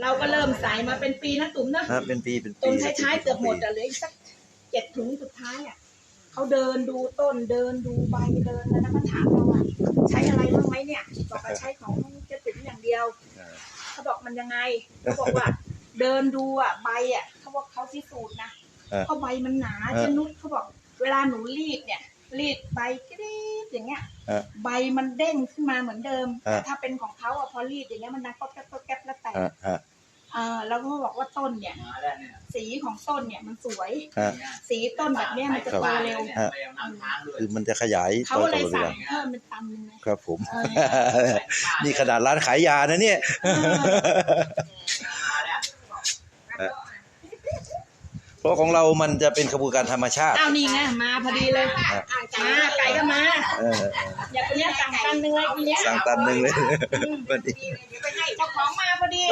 เราก็เริ่มใส่มาเป็นปีนะตุ๋มนะฮะเป็นปีเป็นต้ปีนท้ายๆเกือบหมดอะเหลืออีกสักเจ็ดถุงสุดท้ายอะเขาเดินดูต้นเดินดูใบเดินแล้วนะมาถามเราว่าใช้อะไรบ้างไหมเนี่ยบอกว่าใช้ของเจ๊ติ๋มอย่างเดียว อ่า เขาบอกมันยังไง เขาบอกว่า เดินดูอะใบอะเขาบอกเขาพิสูจน์นะเออเพราะใบมันหนาเออชนุดเขาบอก เวลาหนูรีดเนี่ย รีดใบกรีดอย่างเงี้ยเออใบมันเด้งขึ้นมาเหมือนเดิมเออ แต่ถ้าเป็นของเขาอะพอรีดอย่างเงี้ยมันดังก๊อบแก๊บก๊อบแก๊บแล้วแตกอ่าอ่าเออแล้วก็บอกว่าต้นเนี่ยมาแล้วเนี่ย สีของต้นเนี่ยมันสวยอ่าสีต้นแบบเนี้ยมันจะโตเร็วเนี่ยไปเอาน้ำค้างด้วยคือมันจะขยายเขาต่อเลต่ยอเรืสั่องเพิ่มเป็นตันหนึงนะครับผม เออนี่ขนาดร้านขายยานะเนี่ยเออมาแล้วเพราะของเรามันจะเป็นขบวนการธรรมชาติอ้าวนี่ไงมาพอดีเลยมาไก่ก็มาเอออย่าคนเนี้ยสั่งตันหนึ่งเลยทีเนี้ยสั่งตันหนึ่งเลยอืมวันนี้เดี๋ยวไปให้เจ้าของมาพอดี